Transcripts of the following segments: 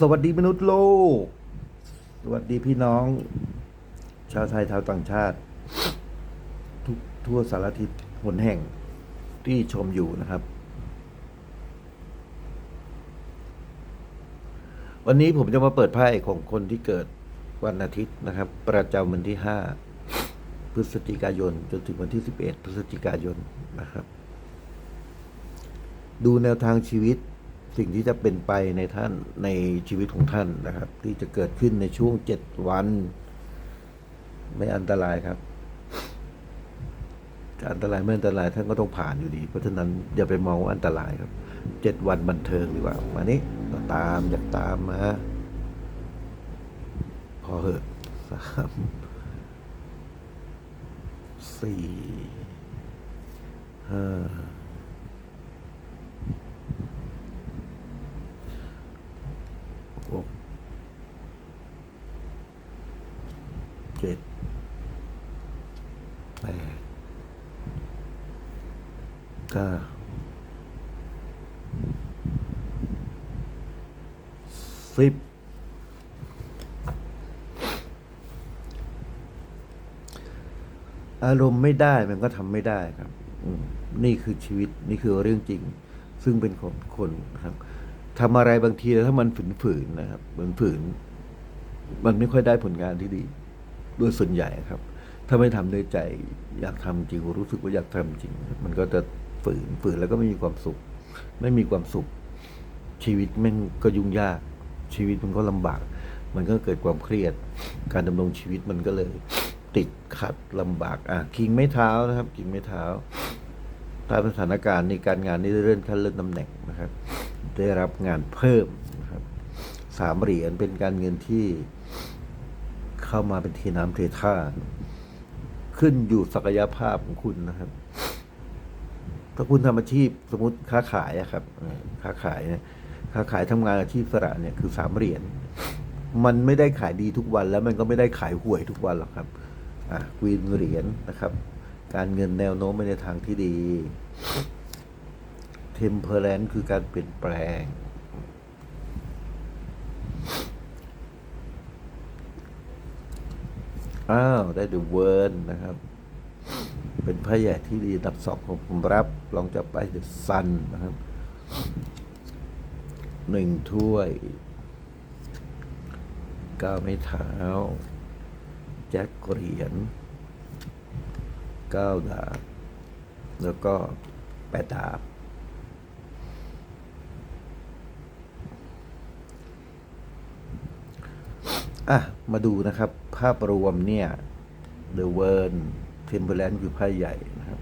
สวัสดีมนุษย์โลก สวัสดีพี่น้อง ชาวไทยชาวต่างชาติ ทุกทั่วสารทิศหนแห่งที่ชมอยู่นะครับ วันนี้ผมจะมาเปิดไพ่ของคนที่เกิดวันอาทิตย์นะครับ ประจำวันที่ห้าพฤศจิกายน จนถึงวันที่สิบเอ็ดพฤศจิกายนนะครับ ดูแนวทางชีวิต สิ่งที่จะเป็นไปในท่านในชีวิตของท่านนะครับ ที่จะเกิดขึ้นในช่วงเจ็ดวัน ไม่อันตรายครับอันตรายไม่อันตรายท่านก็ต้องผ่านอยู่ดี เพราะฉะนั้นอย่าไปมองว่าอันตรายครับเจ็ดวันบันเทิงดีกว่า มานี่เราตามอยากตามมาพอเหอะสามสี่ห้า หก เจ็ดแปดเก้าสิบอารมณ์ไม่ได้มันก็ทำไม่ได้ครับอืมนี่คือชีวิตนี่คือเรื่องจริง ซึ่งเป็นของคนครับทำอะไรบางทีถ้ามันฝืนๆนะครับ มันฝืน มันไม่ค่อยได้ผลงานที่ดี โดยส่วนใหญ่ครับ ถ้าไม่ทำด้วยใจอยากทำจริงรู้สึกว่าอยากทำจริง มันก็จะฝืนฝืนแล้วก็ไม่มีความสุข ไม่มีความสุข ชีวิตม่งก็ยุ่งยากชีวิตมันก็ลำบาก มันก็เกิดความเครียด การดำรงชีวิตมันก็เลยติดขัดลำบากอะคิงไม่เท้านะครับคิงไม่เท้าตามสถานการณ์ในการงานนี้เลื่อนขั้นเลื่อนตำแหน่งนะครับ ได้รับงานเพิ่มนะครับสามเหรียญเป็นการเงินที่ เข้ามาเป็นเทน้ำเทท่า ขึ้นอยู่ศักยภาพของคุณนะครับ ถ้าคุณทำอาชีพสมมติค้าขายอะครับ ค้าขายเนี่ยค้าขายทำงานอาชีพสระเนี่ยคือสามเหรียญ มันไม่ได้ขายดีทุกวัน แล้วมันก็ไม่ได้ขายห่วยทุกวันหรอกครับอะควีนเหรียญนะครับ การเงินแนวโน้มไปในทางที่ดี เทมเพอร์แลนคือการเปลี่ยนแปลง อ้าว ได้ดูเวิร์นนะครับ เป็นพระใหญ่ที่ดีอันดับสองของผมรับ ลองจับไปเดอะซันนะครับหนึ่งถ้วยก้าวไม้เท้า แจ็คเหรียญก้าวดาบ แล้วก็แปดดาบ อะ มาดูนะครับ ภาพรวมเนี่ย The w o r l d Timberland คือไพ่ใหญ่นะครับ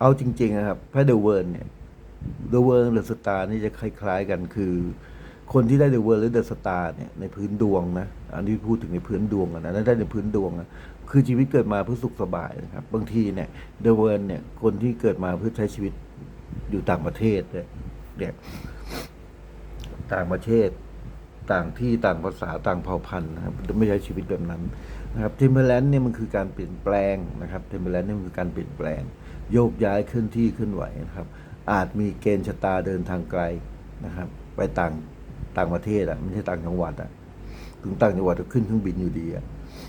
เอาจริง ๆ นะครับไพ่ The w o r l d เนี่ย The w o r l d หรือสตาร์นี่จะคล้าย ๆ กันคือ คนที่ได้ The w o r l d หรือ The Star เนี่ยในพื้นดวงนะอันนี้พูดถึงในพื้นดวงอะนะได้ในพื้นดวงนะคือชีวิตเกิดมาเพื่อสุขสบายนะครับ บางทีเนี่ย The w o r l d เนี่ยคนที่เกิดมาเพื่อใช้ชีวิตอยู่ต่างประเทศเนี่ยเนี่ยต่างประเทศ ต่างที่ต่างภาษาต่างเผ่าพันธุ์นะครับไม่ใช้ชีวิตแบบนั้นนะครับเทมเพลนเนี่ยมันคือการเปลี่ยนแปลงนะครับเทมเพลนเนี่ยมันคือการเปลี่ยนแปลง โยกย้ายเคลื่อนที่เคลื่อนไหวนะครับ อาจมีเกณฑ์ชะตาเดินทางไกลนะครับ ไปต่างต่างประเทศอะไม่ใช่ต่างจังหวัดอะถึงต่างจังหวัดก็ขึ้นเครื่องบินอยู่ดีอะ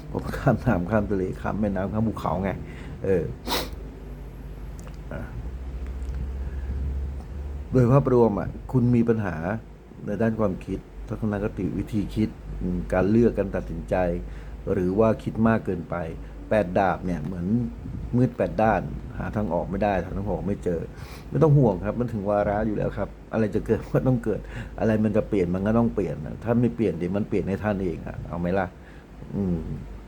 เพราะข้ามน้ำข้ามทะเลข้ามแม่น้ำข้ามภูเขาไงเอออะโดยภาพรวมอะคุณมีปัญหาในด้านความคิด ทัศนคติวิธีคิดการเลือกการตัดสินใจ หรือว่าคิดมากเกินไปแปดดาบเนี่ยเหมือนมืดแปดด้าน หาทางออกไม่ได้หาทางออกไม่เจอ ไม่ต้องห่วงครับ มันถึงวาระอยู่แล้วครับ อะไรจะเกิดก็ต้องเกิด อะไรมันจะเปลี่ยนมันก็ต้องเปลี่ยนถ้าไม่เปลี่ยนเดี๋ยวมันเปลี่ยนให้ท่านเองอะเอาไหมล่ะ อืม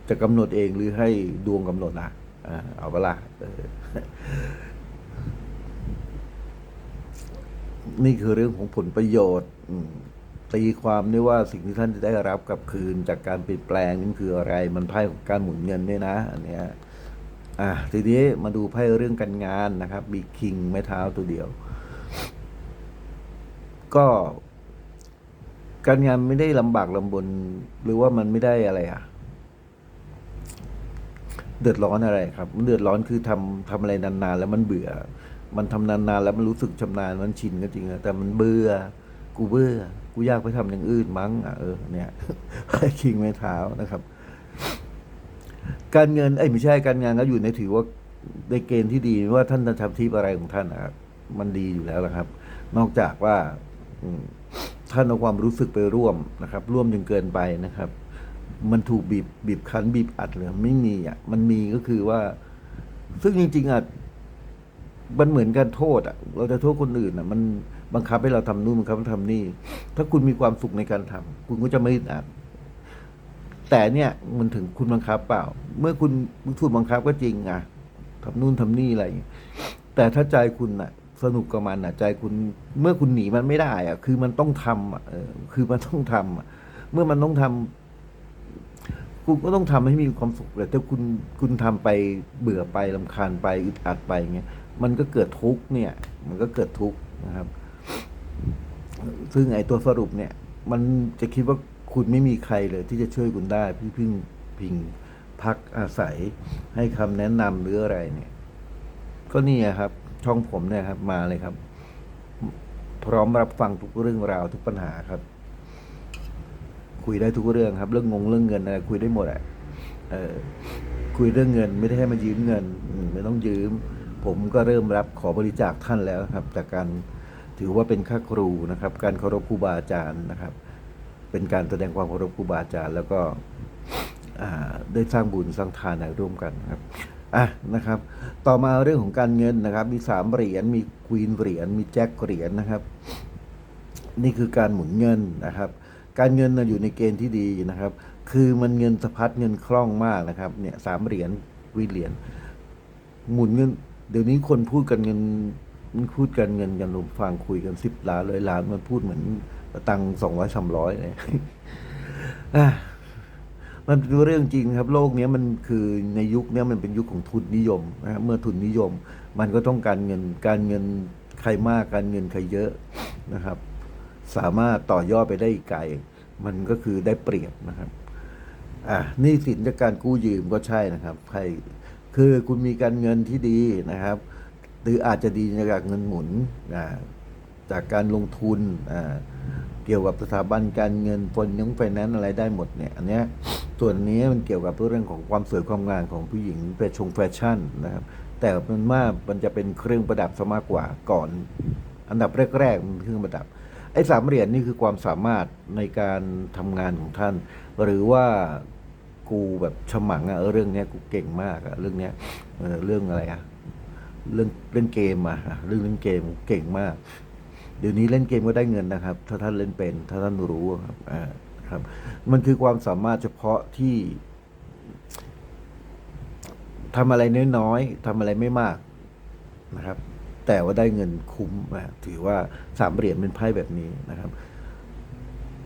จะกำหนดเองหรือให้ดวงกำหนดล่ะอ่าเอาเปล่ะเออนี่คือเรื่องของผลประโยชน์อื ตีความได้ว่าสิ่งที่ท่านจะได้รับกลับคืน จากการเปลี่ยนแปลงนี่คืออะไร มันไพ่ของการหมุนเงินเนี่ยนะอันเนี้ยอะทีนี้มาดูไพ่เรื่องการงานนะครับบีคิงไม้เท้าตัวเดียว ก็การงานไม่ได้ลำบากลำบน หรือว่ามันไม่ได้อะไรอะเดือดร้อนอะไรครับ มันเดือดร้อนคือทำทำอะไรนานๆ แล้วมันเบื่อ มันทำนานๆ แล้วมันรู้สึกชำนาญมันชินก็จริงแต่มันเบื่อ กูเบื่อ กูอยากไปทำอย่างอื่นมั้งอะเออเนี่ยให้คิงไม้เท้านะครับ การเงินเอ้ไม่ใช่การงานก็อยู่ในถือว่าในเกณฑ์ที่ดีว่าท่านจะทำทิปอะไรของท่านนะครับมันดีอยู่แล้วนะครับ นอกจากว่าท่านเอาความรู้สึกไปร่วมนะครับ ร่วมจนเกินไปนะครับ มันถูกบีบบีบคั้นบีบอัดเลยไม่มีอะมันมีก็คือว่า ซึ่งจริง ๆอะมันเหมือนกันโทษอะ เราจะโทษคนอื่นอะ มัน บังคับให้เราทำนู่นบังคับให้ทำนี่ ถ้าคุณมีความสุขในการทำคุณก็จะไม่อึดอัดแต่เนี่ยมันถึงคุณบังคับเปล่า เมื่อคุณถูกบังคับก็จริงอะทำนู่นทำนี่อะไร แต่ถ้าใจคุณอะ สนุกกับมันอะ ใจคุณเมื่อคุณหนีมันไม่ได้อะ คือมันต้องทำอะคือมันต้องทำอะ เมื่อมันต้องทำคุณก็ต้องทำให้มีความสุขแต่ถ้าคุณคุณทำไปเบื่อไปลำคาญไปอึดอัดไปเงี้ยมันก็เกิดทุกข์เนี่ย มันก็เกิดทุกข์นะครับ ซึ่งไอ้ตัวสรุปเนี่ย มันจะคิดว่าคุณไม่มีใครเลยที่จะช่วยคุณได้พี่พึ่งพิงพักอาศัยให้คำแนะนำหรืออะไรเนี่ย ก็นี่ครับ ช่องผมเนี่ยครับ มาเลยครับ พร้อมรับฟังทุกเรื่องราวทุกปัญหาครับ คุยได้ทุกเรื่องครับ เรื่องงงเรื่องเงินอะไรคุยได้หมดอะเออคุยเรื่องเงิน ไม่ได้ให้มายืมเงินไม่ต้องยืม ผมก็เริ่มรับขอบริจาคท่านแล้วครับ จากการ ถือว่าเป็นค่าครูนะครับ การเคารพครูบาอาจารย์นะครับ เป็นการแสดงความเคารพครูบาอาจารย์ แล้วก็ได้สร้างบุญสร้างทานร่วมกันครับอะนะครับ ต่อมาเรื่องของการเงินนะครับ มีสามเหรียญมีควีนเหรียญมีแจ็คเหรียญนะครับ นี่คือการหมุนเงินนะครับ การเงินน่ะอยู่ในเกณฑ์ที่ดีนะครับ คือมันเงินสะพัดเงินคล่องมากนะครับเนี่ยสามเหรียญวีเหรียญหมุนเงิน เดี๋ยวนี้คนพูดกันเงิน มันพูดกันเงินกันลมฟังคุยกันสิบล้านเลยล้านมันพูดเหมือนตังสองร้อยสามร้อยเลยอะมันเป็นเรื่องจริงครับ โลกนี้มันคือในยุคนี้มันเป็นยุคของทุนนิยมนะครับเมื่อทุนนิยม มันก็ต้องการเงินการเงินใครมากการเงินใครเยอะนะครับ สามารถต่อยอดไปได้อีกไกล มันก็คือได้เปรียบนะครับอะนี่สินจากการกู้ยืมก็ใช่นะครับใครคือคุณมีการเงินที่ดีนะครับ หรืออาจจะดีจากเงินหมุนจากการลงทุนอ่าเกี่ยวกับสถาบันการเงินฟนยงไฟแนนซ์อะไรได้หมดเนี่ยอันเนี้ยส่วนนี้มันเกี่ยวกับเรื่องของความสวยความงามของผู้หญิงแฟชงแฟชั่นนะครับ แต่มันมากมันจะเป็นเครื่องประดับซะมากกว่าก่อน อันดับแรกๆมันเครื่องประดับ ไอ้สามเหรียญนี่คือความสามารถในการทำงานของท่าน หรือว่ากูแบบฉมังอะเรื่องเนี้ยกูเก่งมากอะเรื่องเนี้ยเรื่องอะไรอะ เรื่องเล่นเกมอะเรื่องเล่นเกมเก่งมาก เดี๋ยวนี้เล่นเกมก็ได้เงินนะครับ ถ้าท่านเล่นเป็น ถ้าท่านรู้ครับอ่าครับ มันคือความสามารถเฉพาะที่ทำอะไรน้อยๆทำอะไรไม่มากนะครับ แต่ว่าได้เงินคุ้มนะถือว่าสามเหรียญเป็นไพ่แบบนี้นะครับ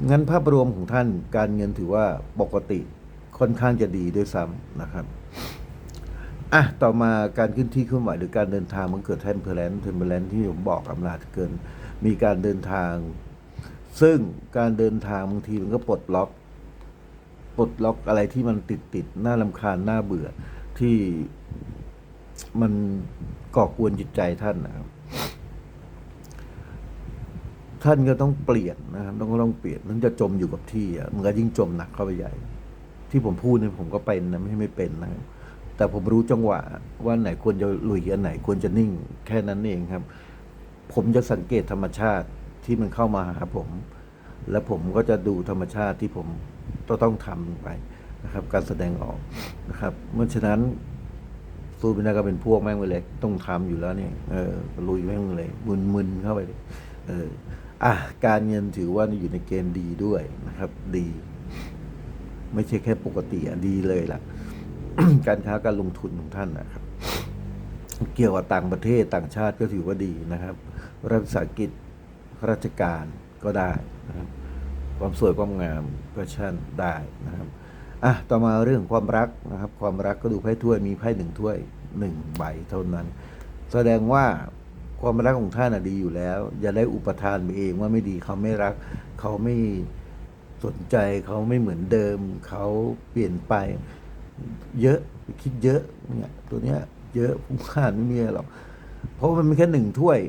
งั้นภาพรวมของท่านการเงินถือว่าปกติค่อนข้างจะดีด้วยซ้ำนะครับ อะต่อมาการขึ้นที่ขึ้นไหวหรือการเดินทางมันเกิดเทมเพลนเทมเพลนที่ผมบอกอำนาจเกิน มีการเดินทาง ซึ่งการเดินทางบางทีมันก็ปลดล็อก ปลดล็อกอะไรที่มันติดติดน่าลำคาญน่าเบื่อที่มันก่อกวนจิตใจท่านนะครับ ท่านก็ต้องเปลี่ยนนะครับต้องต้องเปลี่ยนมันจะจมอยู่กับที่อะมันก็ยิ่งจมหนักเข้าไปใหญ่ ที่ผมพูดเนี่ยผมก็เป็นนะไม่ใช่ไม่เป็นนะครับ แต่ผมรู้จังหวะว่าไหนควรจะลุยอันไหนควรจะนิ่ง แค่นั้นเองครับ ผมจะสังเกตธรรมชาติที่มันเข้ามาหาผม แล้วผมก็จะดูธรรมชาติที่ผมต้ององทำไปนะครับ การแสดงออกนะครับเพราะฉะนั้นสู้ไม่ได้ก็เป็นพวกแม่งไปเลยต้องทำอยู่แล้วเนี่ยเออลุยแม่งเลยมึนๆเข้าไปเลยเอออะการเงินถือว่าอยู่ในเกณฑ์ดีด้วยนะครับ ดี ไม่ใช่แค่ปกติอะดีเลยล่ะ การค้าการลงทุนของท่านนะครับ เกี่ยวกับต่างประเทศต่างชาติก็ถือว่าดีนะครับรัฐวิสาหกิจราชการก็ได้นะครับ ความสวยความงามก็ชั่นได้นะครับอะต่อมาเรื่องความรักนะครับ ความรักก็ดูไพ่ถ้วยมีไพ่หนึ่งถ้วยหนึ่งใบเท่านั้น แสดงว่าความรักของท่านน่ะดีอยู่แล้ว อย่าได้อุปทานไปเองว่าไม่ดีเขาไม่รัก เขาไม่สนใจเขาไม่เหมือนเดิม เขาเปลี่ยนไป เยอะคิดเยอะเนี่ยตัวเนี้ย เยอะพุ่งผ่านไม่มีหรอกเพราะมันมีแค่หนึ่งถ้วย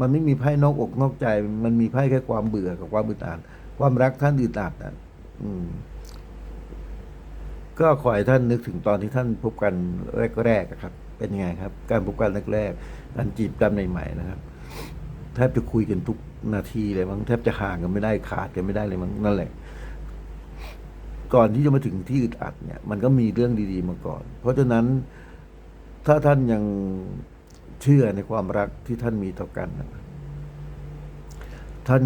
มันไม่มีไพ่นอกอกนอกใจ มันมีไพ่แค่ความเบื่อกับความอึดอัดความรักท่านอึดอัดอะอืม ก็ขอให้ท่านนึกถึงตอนที่ท่านพบกันแรกๆครับ เป็นยังไงครับ การพบกันแรกๆการจีบกันใหม่ๆนะครับแทบจะคุยกันทุกนาทีเลยมั้งแทบจะห่างกันไม่ได้ขาดกันไม่ได้เลยมั้งนั่นแหละ ก่อนที่จะมาถึงที่อึดอัดเนี่ย มันก็มีเรื่องดี ๆ มาก่อน เพราะฉะนั้นถ้าท่านยังเชื่อในความรักที่ท่านมีต่อกัน ท่าน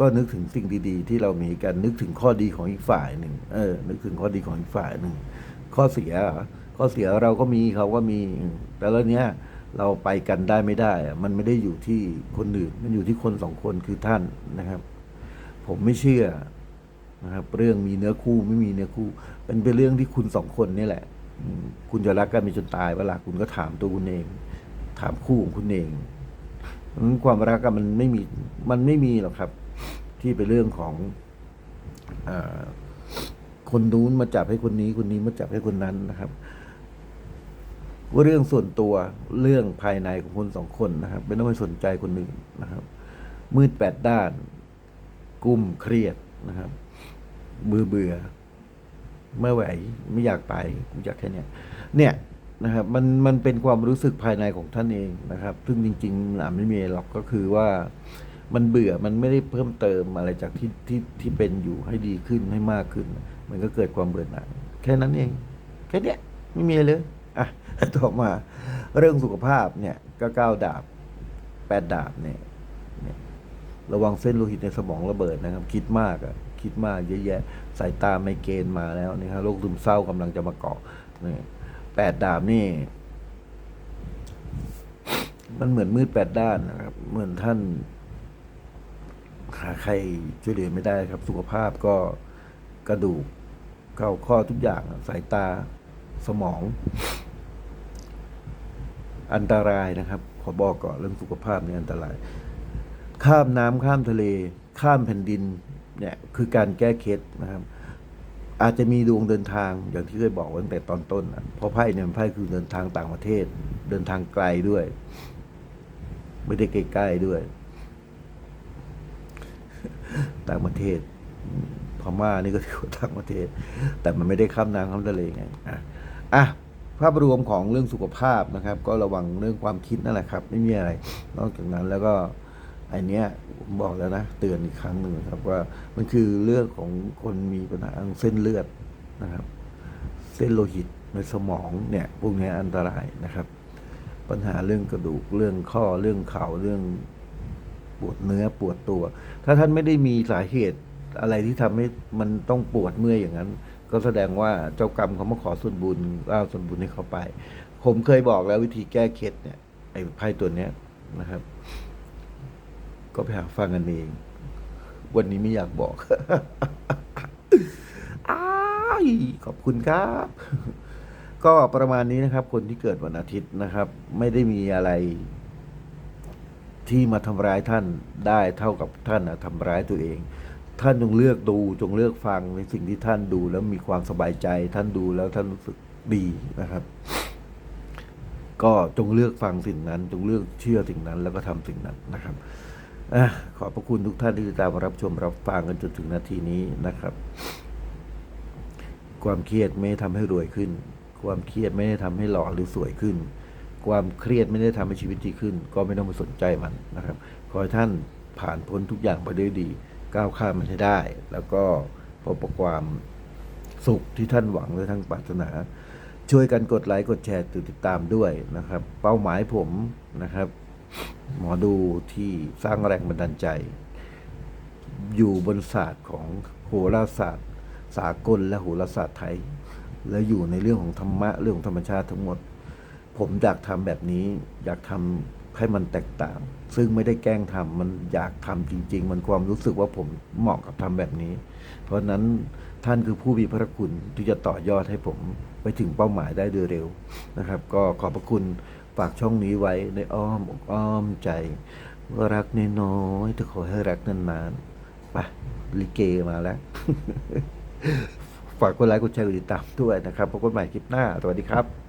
ก็นึกถึงสิ่งดี ๆ ที่เรามีกันนึกถึงข้อดีของอีกฝ่ายหนึ่งเออ นึกถึงข้อดีของอีกฝ่ายหนึ่งข้อเสียข้อเสียเราก็มีเขาก็มี แต่แล้วเนี้ยเราไปกันได้ไม่ได้ มันไม่ได้อยู่ที่คนอื่น มันอยู่ที่คนสองคนคือท่านนะครับ ผมไม่เชื่อ นะครับเรื่องมีเนื้อคู่ไม่มีเนื้อคู่ เป็นเป็นเรื่องที่คุณสองคนนี่แหละคุณจะรักกันไปจนตายเวลาคุณก็ถามตัวคุณเอง ถามคู่ของคุณเองความรักกันมันไม่มีมันไม่มีหรอกครับ ที่เป็นเรื่องของอคนนู้นมาจับให้คนนี้ คนนี้มาจับให้คนนั้นนะครับว่าเรื่องส่วนตัวเรื่องภายในของคนสองคนนะครับไม่ต้องไปสนใจคนอื่นนะครับ มืดแปดด้าน กุ้มเครียดนะครับ เบื่อเบื่อไม่ไหวไม่อยากไปกูอยากแค่เนี้ยเนี่ยนะครับมันมันเป็นความรู้สึกภายในของท่านเองนะครับ ซึ่งจริงๆอะไม่มีหรอกก็คือว่ามันเบื่อมันไม่ได้เพิ่มเติมอะไรจากที่ที่ที่เป็นอยู่ให้ดีขึ้นให้มากขึ้น มันก็เกิดความเบื่อหน่ายแค่นั้นเอง แค่เนี้ยไม่มีเลยอะต่อมาเรื่องสุขภาพเนี่ยก็เก้าดาบแปดดาบเนี่ยเนี่ยระวังเส้นโลหิตในสมองระเบิดนะครับ คิดมากอะ คิดมากเยอะแยะ สายตาไม่เกรนมาแล้วนี่ครับโรคซึมเศร้ากำลังจะมาเกาะนี่แปดดาบนี่ มันเหมือนมืดแปดด้านนะครับ เหมือนท่านหาใครช่วยเหลือไม่ได้ครับ สุขภาพก็กระดูกเก้าข้อทุกอย่างสายตาสมอง อันตรายนะครับ ขอบอกก่อนเรื่องสุขภาพเนี่ยอันตราย ข้ามน้ำข้ามทะเล ข้ามแผ่นดิน เนี่ยคือการแก้เคล็ดนะครับ อาจจะมีดวงเดินทางอย่างที่เคยบอกตั้งแต่ตอนต้นอะเพราะไพ่เนี่ยไพ่คือเดินทางต่างประเทศ เดินทางไกลด้วย ไม่ได้ใกล้ๆด้วย ต่างประเทศพม่านี่ก็ถือว่าต่างประเทศ แต่มันไม่ได้ข้ามน้ำข้ามทะเลไงอะอะภาพรวมของเรื่องสุขภาพนะครับ ก็ระวังเรื่องความคิดนั่นแหละครับ ไม่มีอะไร นอกจากนั้นแล้วก็ ไอเนี้ยผมบอกแล้วนะเตือนอีกครั้งหนึ่งครับว่ามันคือเรื่องของคนมีปัญหาทางเส้นเลือดนะครับ เส้นโลหิตในสมองเนี่ยพวกนี้อันตรายนะครับ ปัญหาเรื่องกระดูกเรื่องข้อเรื่องเข่าเรื่องปวดเนื้อปวดตัว ถ้าท่านไม่ได้มีสาเหตุอะไรที่ทำให้มันต้องปวดเมื่อยอย่างนั้น ก็แสดงว่าเจ้ากรรมเขามาขอส่วนบุญก็เอาส่วนบุญให้เขาไป ผมเคยบอกแล้ววิธีแก้เคล็ดเนี่ยไอ้ไพ่ตัวเนี้ยนะครับ ก็ไปหาฟังกันเอง วันนี้ไม่อยากบอกอขอบคุณครับ ก็ประมาณนี้นะครับ คนที่เกิดวันอาทิตย์นะครับ ไม่ได้มีอะไร ที่มาทำร้ายท่านได้เท่ากับท่านนะทำร้ายตัวเอง ท่านจงเลือกดูจงเลือกฟังในสิ่งที่ท่านดูแล้วมีความสบายใจ ท่านดูแล้วท่านรู้สึกดีนะครับ ก็จงเลือกฟังสิ่งนั้น จงเลือกเชื่อสิ่งนั้นแล้วก็ทำสิ่งนั้นนะครับ อขอบพระคุณทุกท่านที่ติดตามรับชมรับฟังกันจนถึงนาทีนี้นะครับ ความเครียดไม่ได้ทำให้รวยขึ้น ความเครียดไม่ได้ทำให้หล่อหรือสวยขึ้น ความเครียดไม่ได้ทำให้ชีวิตดีขึ้น ก็ไม่ต้องไปสนใจมันนะครับ ขอให้ท่านผ่านพ้นทุกอย่างไปด้วยดี ก้าวข้ามมันให้ได้ แล้วก็พบกับความสุขที่ท่านหวังและทั้งปรารถนา ช่วยกันกดไลค์กดแชร์ติดตามด้วยนะครับ เป้าหมายผมนะครับ หมอดูที่สร้างแรงบันดาลใจ อยู่บนศาสตร์ของโหราศาสตร์ สากลและโหราศาสตร์ไทย และอยู่ในเรื่องของธรรมะเรื่องของธรรมชาติทั้งหมด ผมอยากทำแบบนี้ อยากทำให้มันแตกต่าง ซึ่งไม่ได้แกล้งทำมันอยากทำจริง ๆ มันความรู้สึกว่าผมเหมาะกับทำแบบนี้ เพราะฉะนั้นท่านคือผู้มีพระคุณที่จะต่อยอดให้ผมไปถึงเป้าหมายได้โดยเร็วนะครับ ก็ขอบพระคุณ ฝากช่องนี้ไว้ในอ้อมอกอ้อมใจว่ารักน้อยๆแต่ขอให้รักนานๆไปลิเกมาแล้ว ฝากกดไลค์กดแชร์กดติดตามด้วยนะครับพบกันใหม่คลิปหน้า สวัสดีครับ